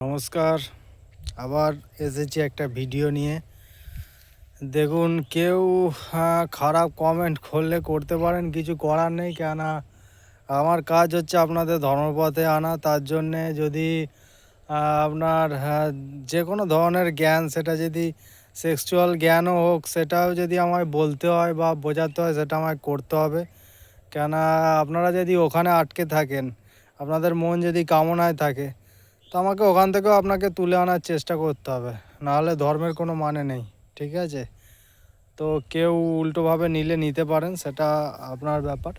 নমস্কার। আবার এসেছি একটা ভিডিও নিয়ে। দেখুন, কেউ খারাপ কমেন্ট করলে করতে পারেন, কিছু করার নেই, কেননা আমার কাজ হচ্ছে আপনাদের ধর্মপথে আনা। তার জন্যে যদি আপনার যে কোনো ধরনের জ্ঞান, সেটা যদি সেক্সুয়াল জ্ঞানও হোক, সেটাও যদি আমায় বলতে হয় বা বোঝাতে হয়, সেটা আমায় করতে হবে। কেননা আপনারা যদি ওখানে আটকে থাকেন, আপনাদের মন যদি কামনায় থাকে আমাকে ওখান থেকেও আপনাকে তুলে আনার চেষ্টা করতে হবে। নাহলে ধর্মের কোনো মানে নেই, ঠিক আছে? তো কেউ উল্টোভাবে নিলে নিতে পারেন, সেটা আপনার ব্যাপার।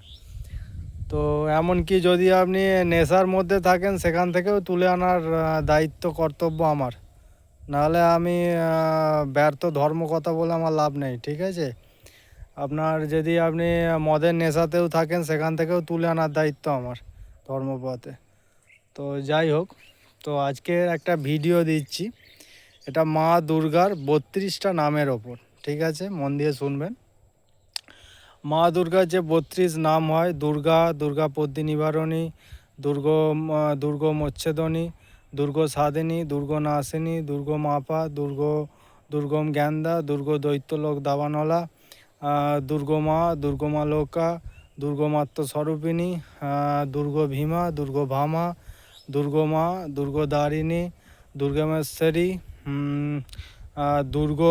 তো এমনকি যদি আপনি নেশার মধ্যে থাকেন, সেখান থেকেও তুলে আনার দায়িত্ব, কর্তব্য আমার। নাহলে আমি ব্যর্থ ধর্ম কথা বলে আমার লাভ নেই, ঠিক আছে? আপনার যদি আপনি মদের নেশাতেও থাকেন, সেখান থেকেও তুলে আনার দায়িত্ব আমার ধর্মপথে। তো যাই হোক তো আজকে একটা ভিডিও দিচ্ছি। এটা মা দুর্গার বত্রিশটা নামের ওপর, ঠিক আছে? মন দিয়ে শুনবেন। মা দুর্গার যে বত্রিশ নাম হয়, দুর্গা দুর্গাপদ্মী নিবারণী দুর্গ দুর্গ মচ্ছেদনী, দুর্গ সাধিনী দুর্গ নাসিনী, দুর্গ মাপা, দুর্গ, দুর্গম জ্ঞানদা দুর্গ দৈত্যলোক দাবানলা দুর্গমা দুর্গমা লোকা দুর্গমাত্ম স্বরূপিণী দুর্গ ভীমা, দুর্গ ভামা দুর্গমা দুর্গদারিণী দুর্গমেশ্বরী দুর্গ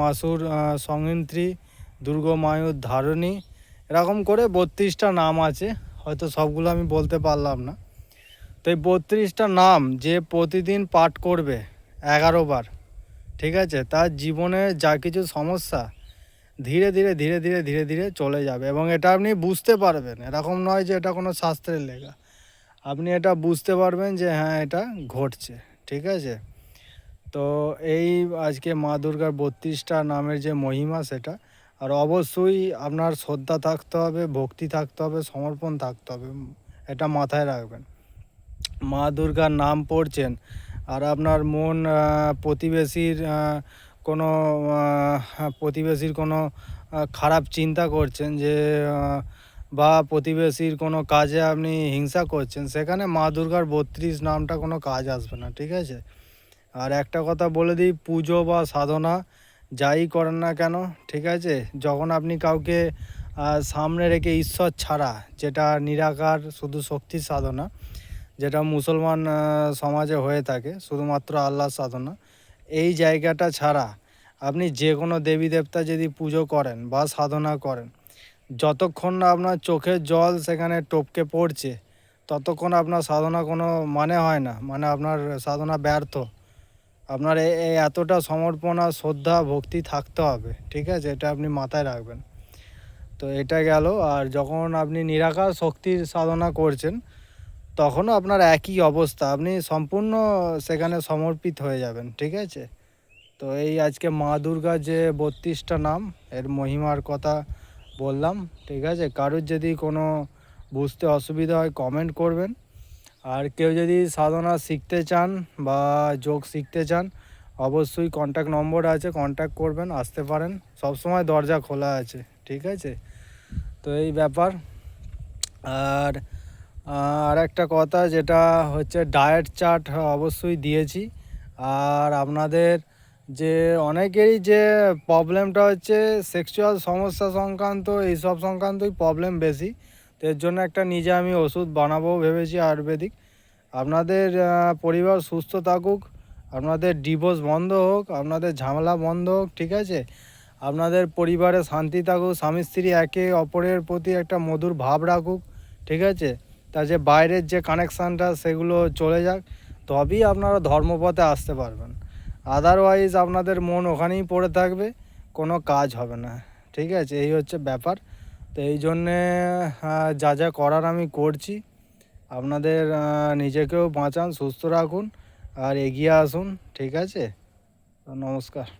মাসুর আহ, সংহিত্রী দুর্গ ধারণী এরকম করে বত্রিশটা নাম আছে হয়তো সবগুলো আমি বলতে পারলাম না। তো এই বত্রিশটা নাম যে প্রতিদিন পাঠ করবে এগারো বার ঠিক আছে? তার জীবনে যা কিছু সমস্যা ধীরে ধীরে ধীরে ধীরে ধীরে ধীরে চলে যাবে এবং এটা আপনি বুঝতে পারবেন। এরকম নয় যে এটা কোনো শাস্ত্রের লেখা। আপনি এটা বুঝতে পারবেন যে হ্যাঁ এটা ঘটছে, ঠিক আছে? তো এই আজকে মা দুর্গার বত্রিশটা নামের যে মহিমা সেটা, আর অবশ্যই আপনার শ্রদ্ধা থাকতে হবে, ভক্তি থাকতে হবে, সমর্পণ থাকতে হবে, এটা মাথায় রাখবেন। মা দুর্গার নাম পড়ছেন, আর আপনার মন প্রতিবেশীর কোনো প্রতিবেশীর কোনো খারাপ চিন্তা করছেন যে বা প্রতিবেশীর কোনো কাজে আপনি হিংসা করছেন, সেখানে মা দুর্গার বত্রিশ নামটা কোনো কাজ আসবে না, ঠিক আছে? আর একটা কথা বলে দিই, পুজো বা সাধনা যাই করেন না কেন, ঠিক আছে? যখন আপনি কাউকে সামনে রেখে ঈশ্বর ছাড়া, যেটা নিরাকার, শুধু শক্তির সাধনা, যেটা মুসলমান সমাজে হয়ে থাকে, শুধুমাত্র আল্লাহ সাধনা, এই জায়গাটা ছাড়া আপনি যে কোনো দেবী দেবতা যদি পুজো করেন বা সাধনা করেন যতক্ষণ না আপনার চোখের জল সেখানে টপকে পড়ছে, ততক্ষণ আপনার সাধনা কোনো মানে হয় না মানে আপনার সাধনা ব্যর্থ। আপনার এই এতটা সমর্পণ আর শ্রদ্ধা, ভক্তি থাকতে হবে, ঠিক আছে? এটা আপনি মাথায় রাখবেন। তো এটা গেল, আর যখন আপনি নিরাকার শক্তির সাধনা করছেন, তখনও আপনার একই অবস্থা, আপনি সম্পূর্ণ সেখানে সমর্পিত হয়ে যাবেন, ঠিক আছে? তো এই আজকে মা দুর্গার যে বত্রিশটা নাম, এর মহিমার কথা বললাম, ঠিক আছে, কারোর যদি কোনো বুঝতে অসুবিধা হয় কমেন্ট করবেন। আর কেউ যদি সাধনা শিখতে চান বা যোগ শিখতে চান, অবশ্যই কন্ট্যাক্ট নম্বর আছে কন্ট্যাক্ট করবেন, আসতে পারেন। সবসময় দরজা খোলা আছে, ঠিক আছে? তো এই ব্যাপার। আর আর একটা কথা যেটা হচ্ছে ডায়েট চার্ট অবশ্যই দিয়েছি। আর আপনাদের যে অনেকেরই যে প্রবলেমটা হচ্ছে সেক্সুয়াল সমস্যা সংক্রান্ত, এইসব সংক্রান্তই প্রবলেম বেশি। তো এর জন্য একটা নিজে আমি ওষুধ বানাবো ভেবেছি আয়ুর্বেদিক। আপনাদের পরিবার সুস্থ থাকুক, আপনাদের ডিভোর্স বন্ধ হোক, আপনাদের ঝামেলা বন্ধ হোক, ঠিক আছে? আপনাদের পরিবারে শান্তি থাকুক, স্বামী স্ত্রী একে অপরের প্রতি একটা মধুর ভাব রাখুক, ঠিক আছে? তা যে বাইরের যে কানেকশানটা সেগুলো চলে যাক। তবেই আপনারা ধর্মপথে আসতে পারবেন। আদারওয়াইজ আপনাদের মন ওখানেই পড়ে থাকবে, কোনো কাজ হবে না। ঠিক আছে? এই হচ্ছে ব্যাপার। তো এই জন্যে যা যা করার আমি করছি, আপনাদের নিজেকেও বাঁচান, সুস্থ রাখুন, আর এগিয়ে আসুন। ঠিক আছে? নমস্কার।